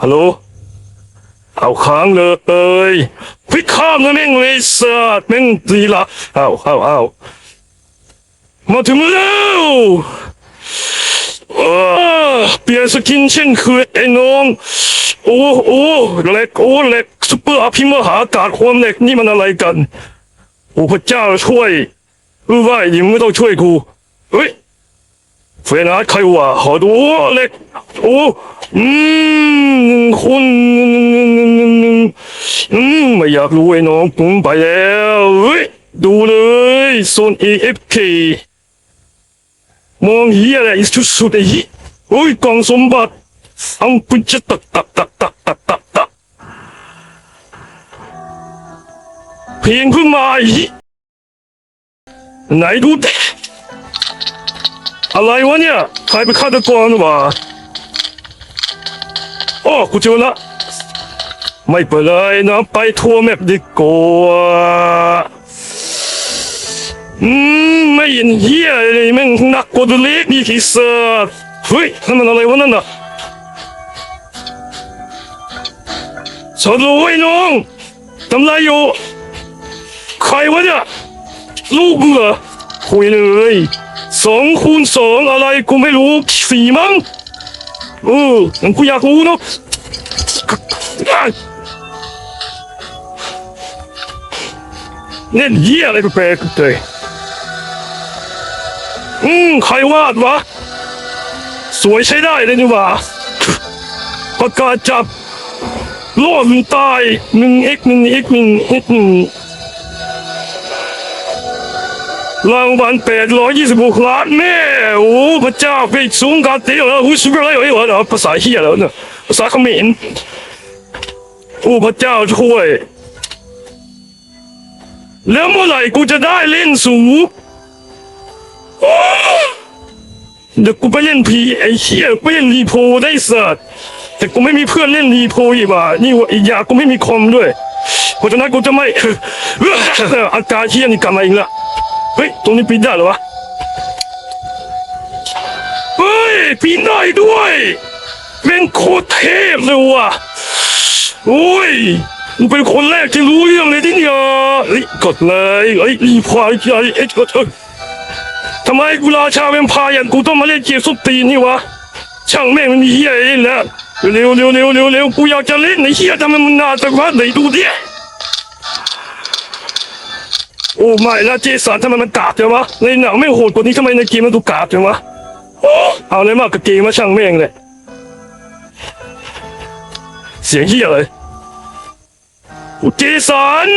ฮัลโหล เอาค้างเลยพิข้ามนะแม่งเลยสัตว์แม่งดีละเอาเอาเอามาถึงแล้วเออเปลี่ยนสกินเช่นเคยไอ้น้อง โอ้โอ้เหล็กโอ้เหล็กซุปเปอร์อภิมหากาศความเหล็กนี่มันอะไรกัน โอ้พระเจ้าช่วยเออว่ายิงไม่ต้องช่วยกูเฮ้ย เฟรนัสใครวะขอดูเล็กโอ้อืมคุณอืมไม่อยากรู้ไอ้น้องผมไปแล้วเฮ้ยดูเลยโซน AFK มองเฮียอะไรอีกชุดสุดไอ้เหี้ยโอ้ยกล่องสมบัติอังปุจจตักตักตักตักตักตักตักเพลงเพิ่งมาไหนดูแต่ อะไรวะเนี่ย ใครเป็นฆาตกรวะโอ้กูเจอละ ไม่เป็นไรนะไปทัวร์แมปดีกว่าอืมไม่เห็นเฮียเลยแม่งนักกว่าตัวเล็กนี่ที่สัตว์เฮ้ยนั่นมันอะไรวะนั่นน่ะสอนรู้ไอ้น้องทำไรอยู่ ใครวะเนี่ยลูกมึงเหรอคุยเลย สองคูณสองอะไรกูไม่รู้สี่มั้งเอองั้นกูอยากรู้เนาะอะเล่นเยี่ยอะไรแปลกๆเลยอืมใครวาดวะ สวยใช้ได้เลยนี่หว่าประกาศจับโล่มึงตายหนึ่งเอ็กหนึ่งเอ็กหนึ่งเอ็กหนึ่ง รางวัลแปดร้อยยี่สิบหกล้านแม่โอ้พระเจ้าไปสูงกันเดียวแล้วอุ้ยสุดยอดเลยเหรอภาษาเฮียแล้วเนี่ยภาษาเขมรโอ้พระเจ้าช่วย แล้วเมื่อไหร่กูจะได้เล่นสูงเดี๋ยวกูไปเล่นพีไอ้เฮียไปเล่นรีโพได้สัตว์แต่กูไม่มีเพื่อนเล่นรีโพอีกว่ะนี่ว่าอีกอย่างกูไม่มีคอมด้วยเพราะฉะนั้นกูจะไม่อาการเฮียนี่กลับมาอีกแล้ว เฮ้ย ตรงนี้ปีนได้เหรอวะ เฮ้ย ปีนได้ด้วยแม่งโคตรเทพเลยว่ะโอ้ยมึงเป็นคนแรกที่รู้เรื่องเลยที่เนี่ยเฮ้ยกดเลยเฮ้ยรีพายใจเอ็ดกดเถอะทำไมกูราชาแวมไพร์อย่างกูต้องมาเล่นเกมสุดตีนนี่วะ ช่างแม่งมันมีเฮียอะเล่นแล้วเร็วเร็วเร็วเร็วเร็วกูอยากจะเล่นในเฮียทำไมมันนานจังวะไหนดูดิ โอ้ไม่แล้วเจสันทำไมมันกาดจังวะในหนังไม่โหดกว่านี้ทำไมในเกมมันดูกาดจังวะโอ้เอาเลยมากกับเกมมาช่างแม่งเลยเสียงเฮียเลยอ้เจสัน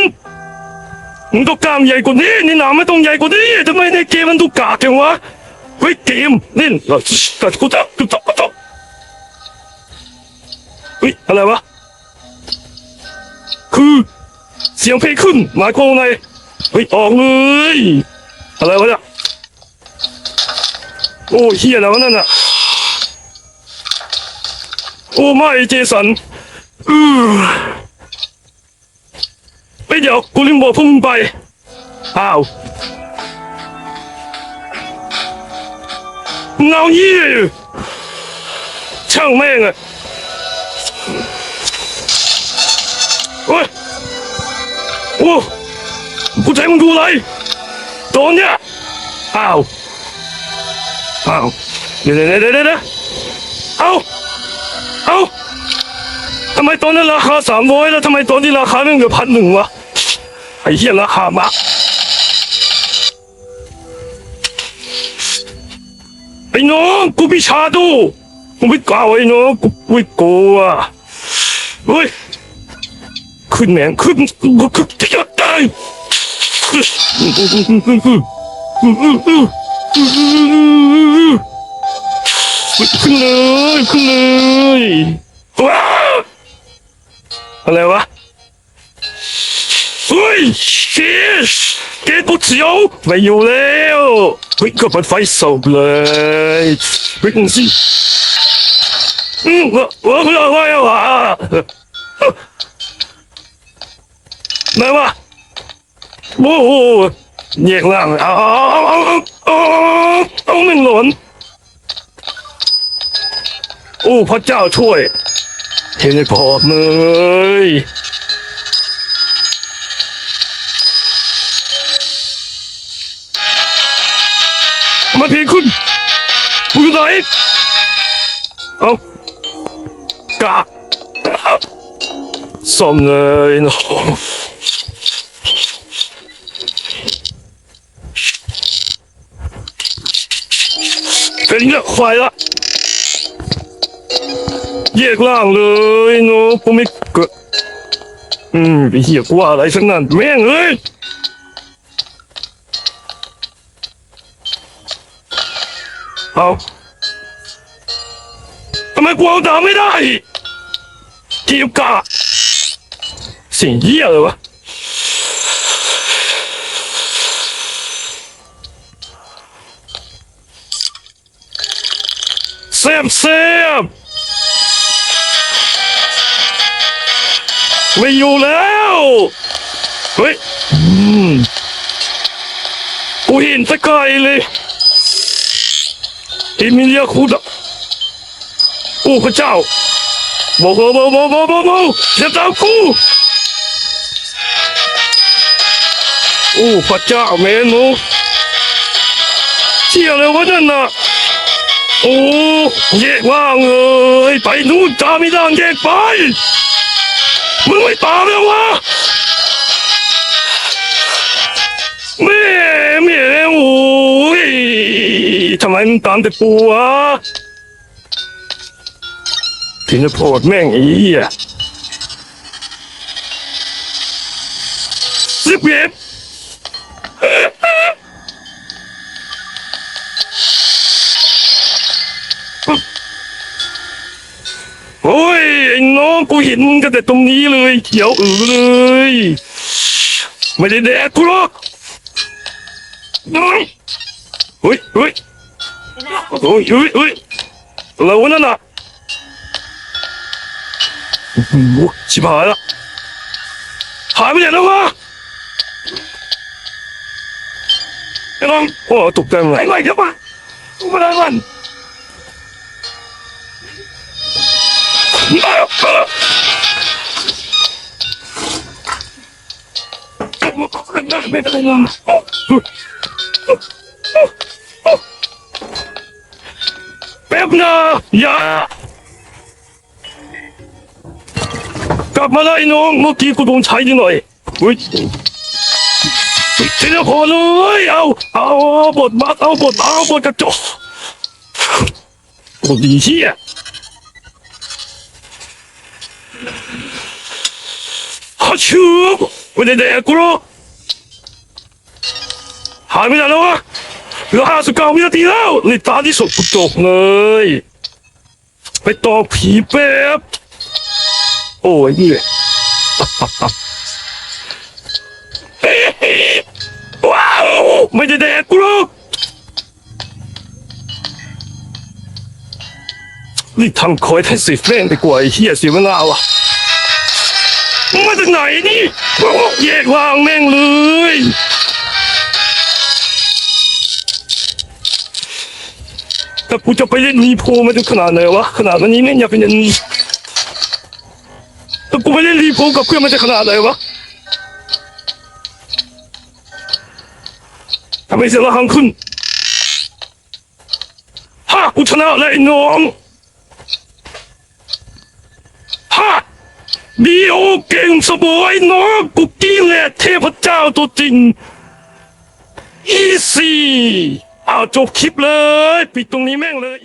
มึงก็กล้ามใหญ่กว่านี้ในหนังไม่ต้องใหญ่กว่านี้ทำไมในเกมมันดูกาดจังวะเฮ้ยเกมเล่นเราตัดกูตัดกูตัดกูตัดเฮ้ยอะไรวะคือเสียงเพลงขึ้นหมายความว่าไง เฮ้ยออกเลยอะไรวะเนี่ยโอ้เฮียแล้วนั่นน่ะโอ้ไม่เจสันอือไปเดี๋ยวกูลืมบอกพวกมึงไปอ้าวเงาเยี่ยช่างแม่งอะโอ้ยโอ้ กูจะให้มึงดูอะไรตอนเนี้ยอ้าวอ้าวเดี๋ยวเดี๋ยวเดี๋ยวเดี๋ยวเอาเอาทำไมตอนนั้นราคาสามร้อยแล้วทำไมตอนนี้ราคาไม่เหลือพันหนึ่งวะไอ้เหี้ยราคามาไอ้น้องกูพิชาดูกูไม่กล้าไอ้น้องกูไม่กลัวเฮ้ยขึ้นแมงขึ้นกูขึ้นจะตาย ขึ้นเลยขึ้นเลยว้าอะไรวะเฮ้ยเชสเกตกูเสียวไม่อยู่แล้วเฮ้ยก็เปิดไฟส่งเลยเฮ้ยสิอืมว่าว่าว่าว่าว่าไหนวะ โอ้โหแยกล่างเอาเอาเอาเอาเอาเอาหนึ่งหล่นโอ้พระเจ้าช่วย เทเลพอร์ตเลยมาเพียงคุณคุณอยู่ไหนเอากะซ่อมเลยเนาะ เป็นเรื่องควายละแยกล่างเลยเนาะผมไม่เกิดอืมไปเหี้ยกว่าอะไรสักนั่นแม่งเอ้ยเอาทำไมกูเอาดาไม่ได้ทีมกาสิ่งเหี้ยเลยวะ แซมแซมไม่อยู่แล้ว เฮ้ยกูเห็นสกายเลยเอมิเลียคูดะโอ้พระเจ้าโมโมโมโมโมโมโมอย่าตามกูโอ้พระเจ้าแม่นูเชี่ยเลยวะนั่นน่ะ โอ้แยกว่างเอ้ยไปนู่นตามไม่ได้แยกไปมึงไม่ตามแล้ววะแม่แม่โอ้ยทำไมมึงตามแต่ปูวะถึงจะโผล่แม่งอ้เหี้ยสิบเอ็ด โอ้ยไอ้น้องกูเห็นมึงกันแต่ตรงนี้เลยเขียวอือเลย ไม่ได้แดกกูหรอกน้อยเฮ้ยเฮ้ยโอ้ยเฮ้ยเฮ้ยอะไรวะนั่นน่ะโอ้โหชิบหายละหายไปไหนแล้ววะไอ้น้องโอ้ตกใจหมดไอ้ไงครับวะกูมาแล้วมัน ไม่เป็นไรแป๊บนะอย่ากลับมาแล้วไอ้น้องเมื่อกี้กูโดนใช้นิดหน่อยเฮ้ยทีละคนเลยเอาเอาบทมาเอาบทเอาบทกระจกโอ้ดีเชี่ย ฮัชื่อไม่ได้แดกกูหายไปแล้วะเหลือห้าสิบเก้าวินาทีแล้วนี่ตาที่สุดกูจบเลย ไปต่อผีแป๊บโอ้ยนี่ว้าว ไม่ได้แดกกูหรอกนี่ทำคอยแทนสิแม่งไปกว่าไอ้เหี้ยสียเวลาว่ะ มึงมาจากไหนนี่โอ้แยกวางแม่งเลยแต่กูจะไปเล่นรีโพมันจะขนาดไหนวะขนาดวันนี้เนี่ยอยากเป็นอย่างนี้แต่กูไปเล่นรีโพกับเพื่อนมันจะขนาดไหนวะทำไมเสียงระหังขึ้นฮ่ากูชนะแล้วไอ้น้องฮ่า ดีโอเก่งสบอยน้องกูกี้แหละเทพเจ้าตัวจริง อีซี่ เอาจบคลิปเลย ปิดตรงนี้แม่งเลย